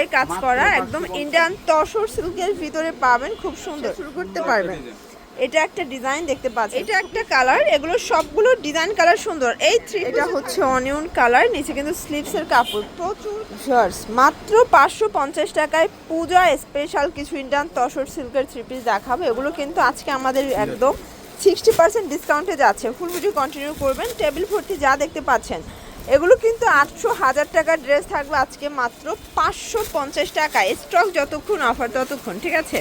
আমরাই কাজ করা একদম ইন্ডিয়ান তসর সিল্কের ভিতরে পাবেন খুব সুন্দর। শুরু করতে পারবেন। এটা একটা ডিজাইন দেখতে পাচ্ছেন। এটা একটা কালার এগুলো সবগুলো ডিজাইন কালার সুন্দর। এই থ্রি এটা হচ্ছে অনিয়ন কালার নিচে কিন্তু স্লিভসের কাপড়। প্রচুর শার্টস মাত্র পাঁচশো পঞ্চাশ টাকায় পূজা স্পেশাল কিছু ইন্ডিয়ান তসর সিল্কের থ্রি পিস দেখাবো। এগুলো কিন্তু আজকে আমাদের একদম সিক্সটি পার্সেন্ট ডিসকাউন্টে যাচ্ছে। ফুল ভিডিও কন্টিনিউ করবেন। টেবিল ভর্তি যা দেখতে পাচ্ছেন। এগুলো কিন্তু আটশো হাজার টাকার ড্রেস থাকবে আজকে মাত্র পাঁচশো পঞ্চাশ টাকায় স্টক যতক্ষণ অফার ততক্ষণ ঠিক আছে?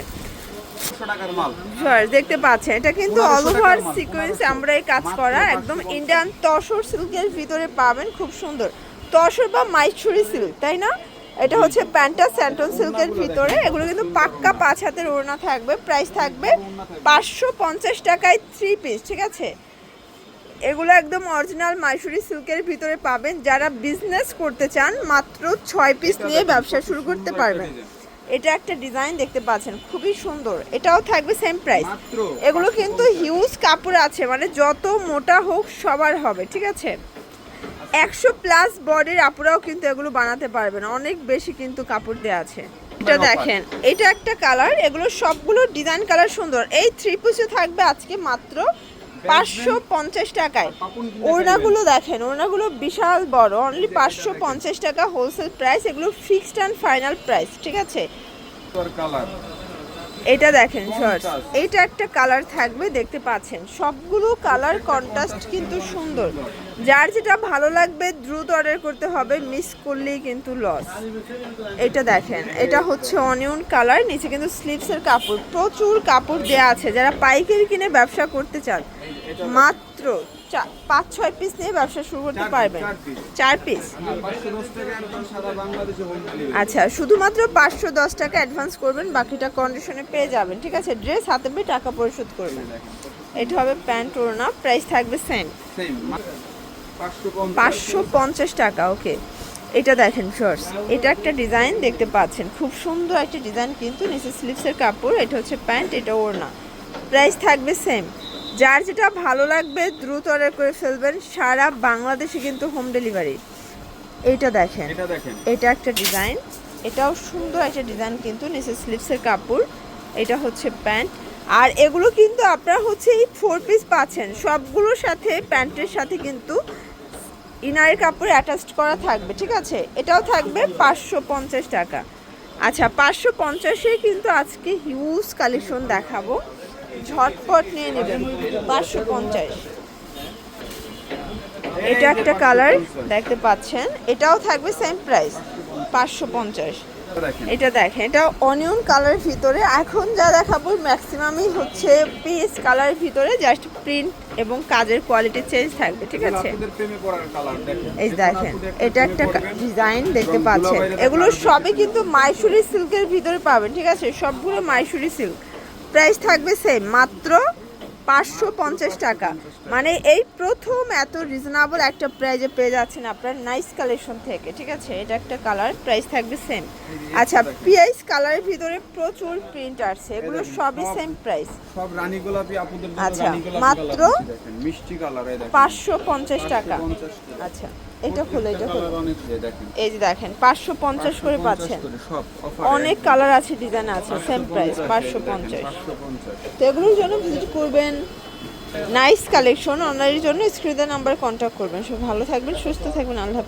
দেখতে পাচ্ছেন এটা কিন্তু অল ওভার সিকোয়েন্স আমরা এই কাজ করা একদম ইন্ডিয়ান তসর সিল্কের ভিতরে পাবেন খুব সুন্দর। তসর বা মাইসুরি সিল্ক তাই না? এটা হচ্ছে প্যান্টা স্যান্টন সিল্কের ভিতরে এগুলো কিন্তু পাক্কা পাঁচ হাতের ওড়না থাকবে প্রাইস থাকবে পাঁচশো পঞ্চাশ টাকায় থ্রি পিস ঠিক আছে? এগুলো একদম অরিজিনাল মাইসুরি সিল্কের ভিতরে পাবেন। যারা বিজনেস করতে চান মাত্র ছয় পিস নিয়ে ব্যবসা শুরু করতে পারবেন। এটা একটা ডিজাইন দেখতে পাচ্ছেন খুবই সুন্দর। এটাও থাকবে সেম প্রাইস এগুলো কিন্তু হিউজ কাপড় আছে মানে যত মোটা হোক সবার হবে ঠিক আছে? একশো প্লাস বডির আপুরাও কিন্তু এগুলো বানাতে পারবেন। অনেক বেশি কিন্তু কাপড় দেওয়া আছে। এটা দেখেন এটা একটা কালার এগুলো সবগুলো ডিজাইন কালার সুন্দর। এই থ্রি পিসে থাকবে আজকে মাত্র পাঁচশো পঞ্চাশ টাকায়। ওড়নাগুলো দেখেন, ওড়নাগুলো বিশাল বড় অনলি পাঁচশো পঞ্চাশ টাকা হোলসেল প্রাইস এগুলো ফিক্সড অ্যান্ড ফাইনাল প্রাইস ঠিক আছে? এটা দেখেন, শর্টস. এইটা একটা কালার থাকবে, দেখতে পাচ্ছেন। সবগুলো কালার কন্ট্রাস্ট কিন্তু সুন্দর। যার যেটা ভালো লাগবে, দ্রুত অর্ডার করতে হবে মিস করলেই কিন্তু লস এটা দেখেন, এটা হচ্ছে অনিয়ন কালার নিচে কিন্তু স্লিপসের কাপড়। প্রচুর কাপড় দেয়া আছে। যারা পাইকারি কিনে ব্যবসা করতে চান, মাত্র পাঁচ ছয় পিস নিয়ে ব্যবসা শুরু করতে পারবেন। চার পিস আচ্ছা শুধুমাত্র পাঁচশো দশ টাকা অ্যাডভান্স করবেন বাকিটা কন্ডিশনে পেয়ে যাবেন ঠিক আছে? ড্রেস হাতে পেয়ে টাকা পরিশোধ করবেন। এটা হবে প্যান্ট ওড়না প্রাইস থাকবে সেম পাঁচশো পঞ্চাশ। টাকা ওকে এটা দেখেন শর্টস এটা একটা ডিজাইন দেখতে পাচ্ছেন। খুব সুন্দর একটা ডিজাইন কিন্তু নিচে স্লিভসের কাপড় এটা হচ্ছে প্যান্ট এটা ওড়না। প্রাইস থাকবে সেম যার যেটা ভালো লাগবে দ্রুত অর্ডার করে ফেলবেন। সারা বাংলাদেশে কিন্তু হোম ডেলিভারি এইটা দেখেন। এটা দেখেন। এটা একটা ডিজাইন এটাও সুন্দর একটা ডিজাইন কিন্তু নিচে স্লিভসের কাপড়। এটা হচ্ছে প্যান্ট আর এগুলো কিন্তু আপনারা হচ্ছে এই ফোর পিস পাচ্ছেন। সবগুলোর সাথে প্যান্টের সাথে কিন্তু ইনারের কাপড় অ্যাটাচড করা থাকবে ঠিক আছে? এটাও থাকবে পাঁচশো পঞ্চাশ টাকা। আচ্ছা পাঁচশো পঞ্চাশে কিন্তু আজকে হিউজ কালেকশন দেখাবো। ঝটপট নিয়ে নেবেন পাঁচশো পঞ্চাশ। এটা একটা কালার দেখতে পাচ্ছেন। এটাও থাকবে সেম প্রাইস পাঁচশো পঞ্চাশ। এটা দেখেন এটা অনিয়ন কালারের ভিতরে। এখন যা দেখাবো ম্যাক্সিমামই হচ্ছে পিস কালারের ভিতরে জাস্ট প্রিন্ট এবং কাজের কোয়ালিটি চেঞ্জ থাকবে ঠিক আছে? এই দেখেন এটা একটা ডিজাইন দেখতে পাচ্ছেন। এগুলো। সবই কিন্তু মাইসুরি সিল্কের ভিতরে পাবেন ঠিক আছে? সবগুলো মাইসুরি সিল্ক প্রাইস থাকবে সেম মাত্র পাঁচশো পঞ্চাশ টাকা। মানে এই প্রথম এত রিজনেবল একটা প্রাইজে পেয়ে যাচ্ছেন আপনার নাইস কালেকশন থেকে ঠিক আছে? এটা একটা কালার প্রাইস থাকবে সেম আচ্ছা পিআইস কালারের ভিতরে প্রচুর প্রিন্ট আছে এগুলো সবই সেম প্রাইস সব রানী গোলাপি জন্য আচ্ছা, মাত্র মিষ্টি কালার পাঁচশো পঞ্চাশ 550 টাকা। আচ্ছা। এটা খুলে এটা খুলে। এই যে দেখেন পাঁচশো পঞ্চাশ করে পাচ্ছেন। অনেক কালার আছে ডিজাইন আছে সেম প্রাইস পাঁচশো পঞ্চাশ। 550 তো এগুলোর জন্য ভিজিট করবেন। নাইস কালেকশন অনলাইনের জন্য স্ক্রিনের নাম্বার কন্ট্যাক্ট করবেন। সব ভালো থাকবেন সুস্থ থাকবেন আল্লাহ।